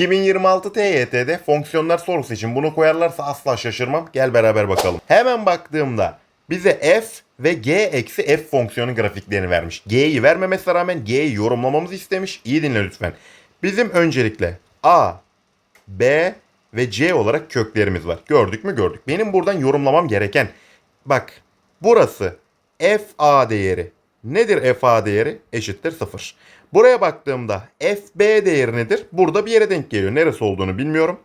2026 TYT'de fonksiyonlar sorusu için bunu koyarlarsa asla şaşırmam. Gel beraber bakalım. Hemen baktığımda bize f ve g eksi f fonksiyonun grafiklerini vermiş. G'yi vermemesine rağmen g'yi yorumlamamızı istemiş. İyi dinle lütfen. Bizim öncelikle a, b ve c olarak köklerimiz var. Gördük mü gördük. Benim buradan yorumlamam gereken bak burası fa değeri. Nedir fa değeri? Eşittir 0. Buraya baktığımda fb değeri nedir? Burada bir yere denk geliyor. Neresi olduğunu bilmiyorum.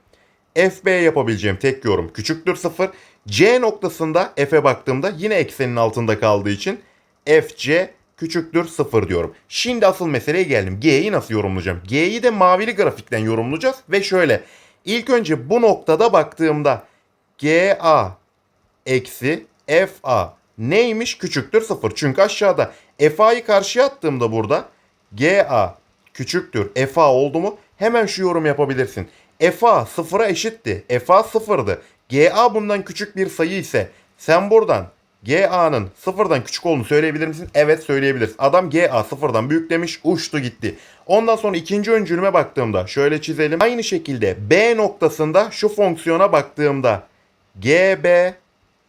fb yapabileceğim tek yorum küçüktür 0. c noktasında f'e baktığımda yine eksenin altında kaldığı için fc küçüktür 0 diyorum. Şimdi asıl meseleye geldim. G'yi nasıl yorumlayacağım? G'yi de mavili grafikten yorumlayacağız ve şöyle. İlk önce bu noktada baktığımda GA eksi FA neymiş? Küçüktür 0. Çünkü aşağıda FA'yı karşıya attığımda burada GA küçüktür FA oldu mu? Hemen şu yorum yapabilirsin. FA sıfıra eşitti. FA sıfırdı. GA bundan küçük bir sayı ise sen buradan GA'nın sıfırdan küçük olduğunu söyleyebilir misin? Evet söyleyebiliriz. Adam GA sıfırdan büyük demiş uçtu gitti. Ondan sonra ikinci öncülüme baktığımda şöyle çizelim. Aynı şekilde B noktasında şu fonksiyona baktığımda GB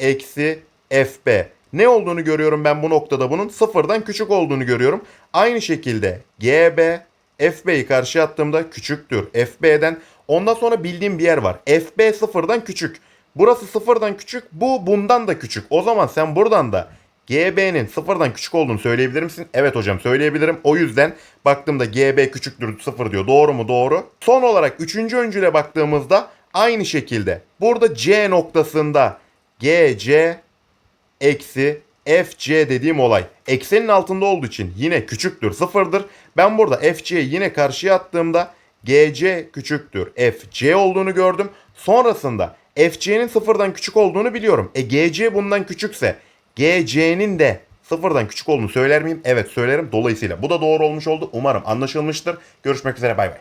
eksi FB. Ne olduğunu görüyorum ben bu noktada bunun sıfırdan küçük olduğunu görüyorum. Aynı şekilde GB FB'yi karşıya attığımda küçüktür FB'den. Ondan sonra bildiğim bir yer var. FB sıfırdan küçük. Burası sıfırdan küçük. Bu bundan da küçük. O zaman sen buradan da GB'nin sıfırdan küçük olduğunu söyleyebilir misin? Evet hocam söyleyebilirim. O yüzden baktığımda GB küçüktür sıfır diyor. Doğru mu? Doğru. Son olarak üçüncü öncüle baktığımızda aynı şekilde. Burada C noktasında GC eksi FC dediğim olay. Eksenin altında olduğu için yine küçüktür sıfırdır. Ben burada FC'yi yine karşıya attığımda GC küçüktür FC olduğunu gördüm. Sonrasında FC'nin sıfırdan küçük olduğunu biliyorum. E GC bundan küçükse GC'nin de sıfırdan küçük olduğunu söyler miyim? Evet söylerim. Dolayısıyla bu da doğru olmuş oldu. Umarım anlaşılmıştır. Görüşmek üzere bay bay.